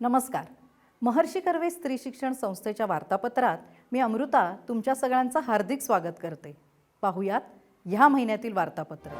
नमस्कार. महर्षी कर्वे स्त्री शिक्षण संस्थेच्या वार्तापत्रात मी अमृता तुमच्या सगळ्यांचं हार्दिक स्वागत करते. पाहुयात ह्या महिन्यातील वार्तापत्र.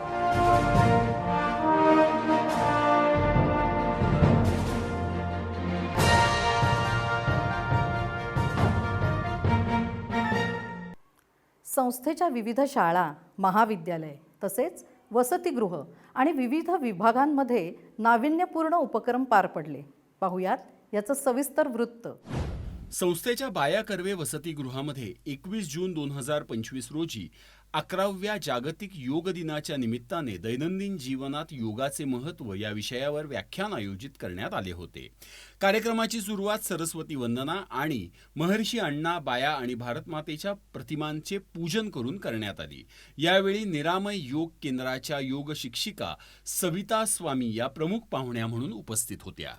संस्थेच्या विविध शाळा महाविद्यालय तसेच वसतिगृह आणि विविध विभागांमध्ये नाविन्यपूर्ण उपक्रम पार पडले. पाहुयात याचं सविस्तर वृत्त. संस्थेच्या बाया कर्वे वसतिगृहामध्ये एकवीस जून दोन हजार पंचवीस रोजी अकराव्या जागतिक योग दिनाच्या निमित्ताने दैनंदिन जीवनात योगाचे महत्त्व या विषयावर व्याख्यान आयोजित करण्यात आले होते. कार्यक्रमाची सुरुवात सरस्वती वंदना आणि महर्षी अण्णा बाया आणि भारतमातेच्या प्रतिमांचे पूजन करून करण्यात आली. यावेळी निरामय योग केंद्राच्या योग शिक्षिका सविता स्वामी या प्रमुख पाहुण्या म्हणून उपस्थित होत्या.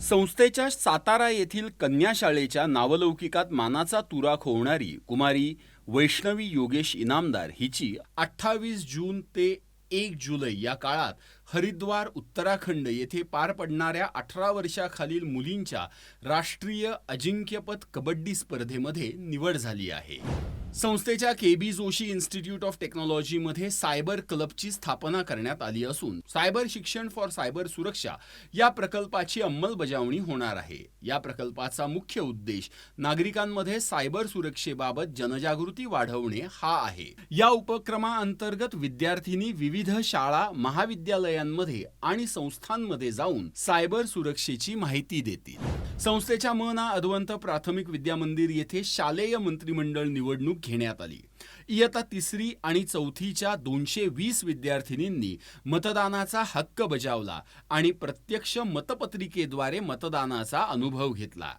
संस्थेच्या सातारा येथील कन्याशाळेच्या नावलौकिकात मानाचा तुरा खोवणारी कुमारी वैष्णवी योगेश इनामदार हिची अठ्ठावीस जून ते एक जुलै या काळात हरिद्वार उत्तराखंड येथे पार पडणाऱ्या अठरा वर्षाखालील मुलींच्या राष्ट्रीय अजिंक्यपद कबड्डी स्पर्धेमध्ये निवड झाली आहे. संस्थेच्या K B Joshi institute of टेक्नॉलॉजीमध्ये सायबर क्लबची स्थापना करण्यात आली असून सायबर शिक्षण फॉर सायबर सुरक्षा या प्रकल्पाची अंमलबजावणी होणार आहे. या प्रकल्पाचा मुख्य उद्देश नागरिकांमध्ये सायबर सुरक्षेबाबत जनजागृती वाढवणे हा आहे. या उपक्रमाअंतर्गत विद्यार्थिनी विविध शाळा कार्यालयांमध्ये आणि संस्थांमध्ये जाऊन सायबर सुरक्षेची माहिती देतील. संस्थेच्या मना ना प्राथमिक विद्या मंदिर येथे शालेय मंत्रिमंडळ निवडणूक घेण्यात आली. इयत्ता तिसरी आणि चौथीच्या दोनशे वीस विद्यार्थिनींनी मतदानाचा हक्क बजावला आणि प्रत्यक्ष मतपत्रिकेद्वारे मतदानाचा अनुभव घेतला.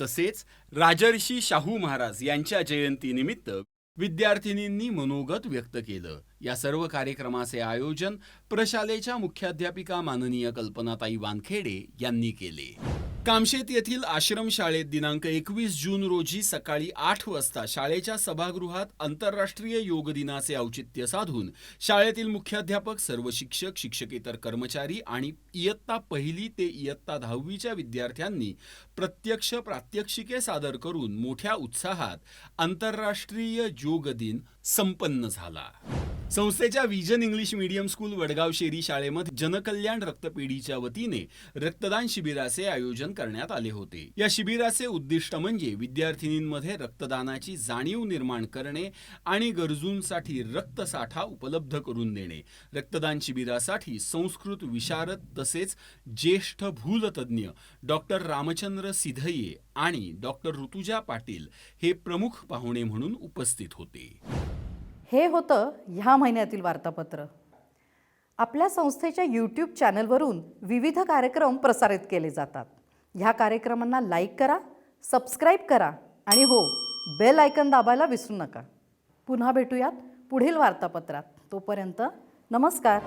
तसेच राजर्षी शाहू महाराज यांच्या जयंतीनिमित्त विद्यार्थिनींनी मनोगत व्यक्त केलं. या सर्व कार्यक्रमाचे आयोजन प्रशालेच्या मुख्याध्यापिका माननीय कल्पनाताई वानखेडे यांनी केले. कामशेत येथील आश्रमशाळेत दिनांक एकवीस जून रोजी सकाळी आठ वाजता शाळेच्या सभागृहात आंतरराष्ट्रीय योग दिनाचे औचित्य साधून शाळेतील मुख्याध्यापक सर्व शिक्षक शिक्षकेतर कर्मचारी आणि इयत्ता पहिली ते इयत्ता दहावीच्या विद्यार्थ्यांनी प्रत्यक्ष प्रात्यक्षिके सादर करून मोठ्या उत्साहात आंतरराष्ट्रीय योग दिन संपन्न झाला. संस्थेच्या vision English medium school Vadgaon Sheri शाळेमध्ये जनकल्याण रक्तपेढीच्या वतीने रक्तदान शिबिराचे आयोजन करण्यात आले होते. या शिबिराचे उद्दिष्ट म्हणजे विद्यार्थिनींमध्ये रक्तदानाची जाणीव निर्माण करणे आणि गरजूंसाठी रक्तसाठा उपलब्ध करून देणे. रक्तदान शिबिरासाठी संस्कृत विशारद तसेच ज्येष्ठ भूलतज्ञ डॉक्टर रामचंद्र सिधये आणि डॉक्टर ऋतुजा पाटील हे प्रमुख पाहुणे म्हणून उपस्थित होते. हे होतं ह्या महिन्यातील वार्तापत्र. आपल्या संस्थेच्या यूट्यूब चॅनलवरून विविध कार्यक्रम प्रसारित केले जातात. ह्या कार्यक्रमांना लाईक करा सबस्क्राईब करा आणि हो बेल आयकन दाबायला विसरू नका. पुन्हा भेटूयात पुढील वार्तापत्रात. तोपर्यंत नमस्कार.